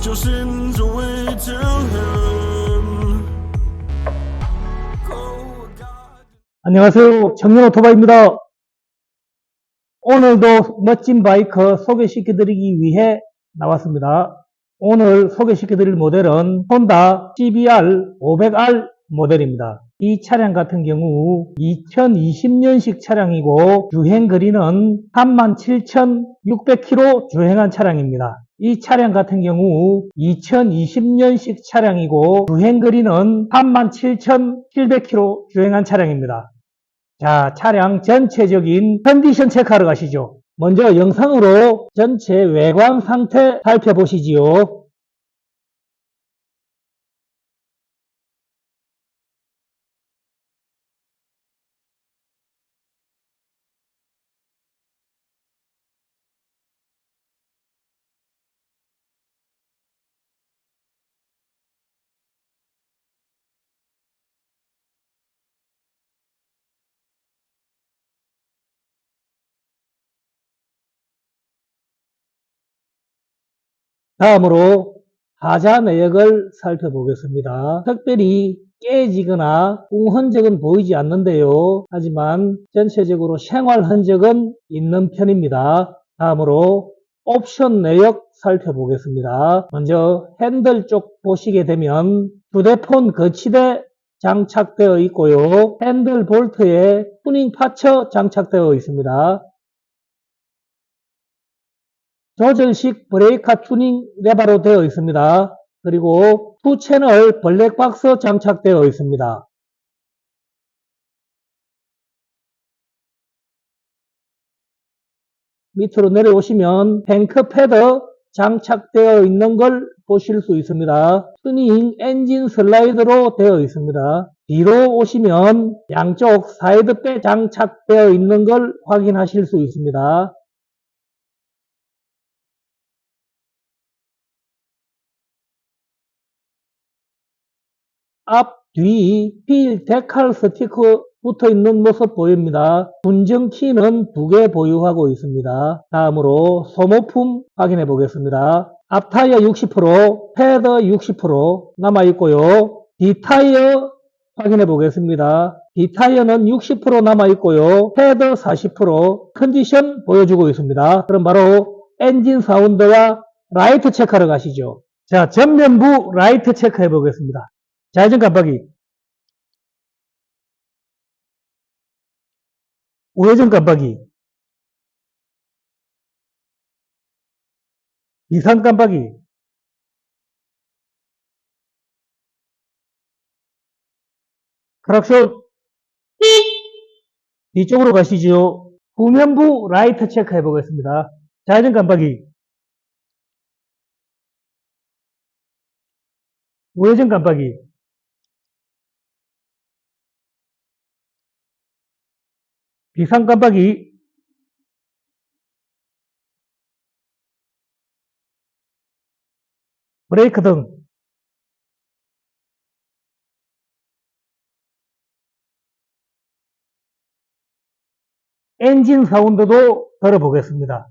still sends away to him. 안녕하세요. 청년 오토바이입니다. 오늘도 멋진 바이크 소개시켜드리기 위해 나왔습니다. 오늘 소개시켜드릴 모델은 혼다 CBR 500R 모델입니다. 이 차량 같은 경우 2020년식 차량이고 주행 거리는 37,600km 주행한 차량입니다. 이 차량 같은 경우 2020년식 차량이고 주행 거리는 37,700km 주행한 차량입니다. 자, 차량 전체적인 컨디션 체크하러 가시죠. 먼저 영상으로 전체 외관 상태 살펴보시지요. 다음으로 하자 내역을 살펴보겠습니다. 특별히 깨지거나 웅 흔적은 보이지 않는데요. 하지만 전체적으로 생활 흔적은 있는 편입니다. 다음으로 옵션 내역 살펴보겠습니다. 먼저 핸들 쪽 보시게 되면 휴대폰 거치대 장착되어 있고요. 핸들 볼트에 튜닝 파처 장착되어 있습니다. 조절식 브레이크 튜닝 레바로 되어 있습니다. 그리고 투 채널 블랙박스 장착되어 있습니다. 밑으로 내려오시면 탱크 패드 장착되어 있는 걸 보실 수 있습니다. 튜닝 엔진 슬라이드로 되어 있습니다. 뒤로 오시면 양쪽 사이드백 장착되어 있는 걸 확인하실 수 있습니다. 앞, 뒤, 필, 데칼 스티커 붙어 있는 모습 보입니다. 분정키는 두 개 보유하고 있습니다. 다음으로 소모품 확인해 보겠습니다. 앞 타이어 60%, 패드 60% 남아 있고요. 뒤 타이어 확인해 보겠습니다. 뒤 타이어는 60% 남아 있고요. 패드 40% 컨디션 보여주고 있습니다. 그럼 바로 엔진 사운드와 라이트 체크하러 가시죠. 자, 전면부 라이트 체크해 보겠습니다. 좌회전 깜빡이. 우회전 깜빡이. 이상 깜빡이. 크락션. 뒤쪽으로 가시죠. 후면부 라이트 체크해 보겠습니다. 좌회전 깜빡이. 우회전 깜빡이 비상 깜빡이 브레이크 등 엔진 사운드도 들어보겠습니다.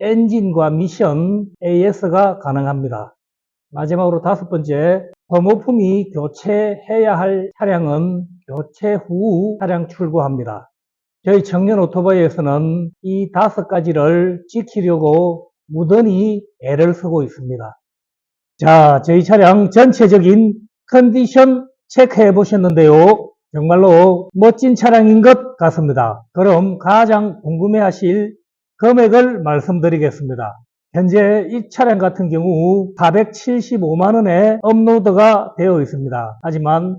엔진과 미션 AS가 가능합니다. 마지막으로 다섯 번째, 소모품이 교체해야 할 차량은 교체 후 차량 출고합니다. 저희 청년 오토바이에서는 이 다섯 가지를 지키려고 무던히 애를 쓰고 있습니다. 자, 저희 차량 전체적인 컨디션 체크해 보셨는데요. 정말로 멋진 차량인 것 같습니다. 그럼 가장 궁금해 하실 금액을 말씀드리겠습니다. 현재 이 차량 같은 경우 475만원에 업로드가 되어 있습니다. 하지만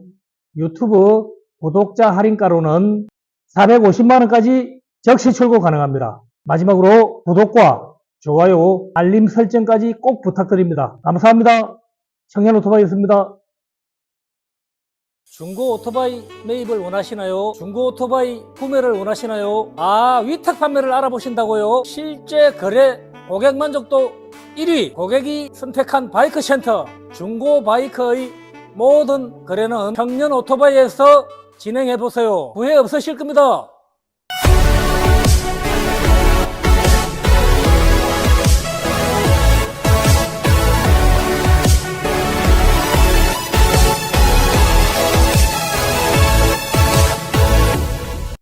유튜브 구독자 할인가로는 450만원까지 적시 출고 가능합니다. 마지막으로 구독과 좋아요, 알림 설정까지 꼭 부탁드립니다. 감사합니다. 청년 오토바이였습니다. 중고 오토바이 매입을 원하시나요? 중고 오토바이 구매를 원하시나요? 아, 위탁 판매를 알아보신다고요? 실제 거래 고객 만족도 1위 고객이 선택한 바이크 센터 중고 바이크의 모든 거래는 청년 오토바이에서 진행해 보세요. 후회 없으실 겁니다.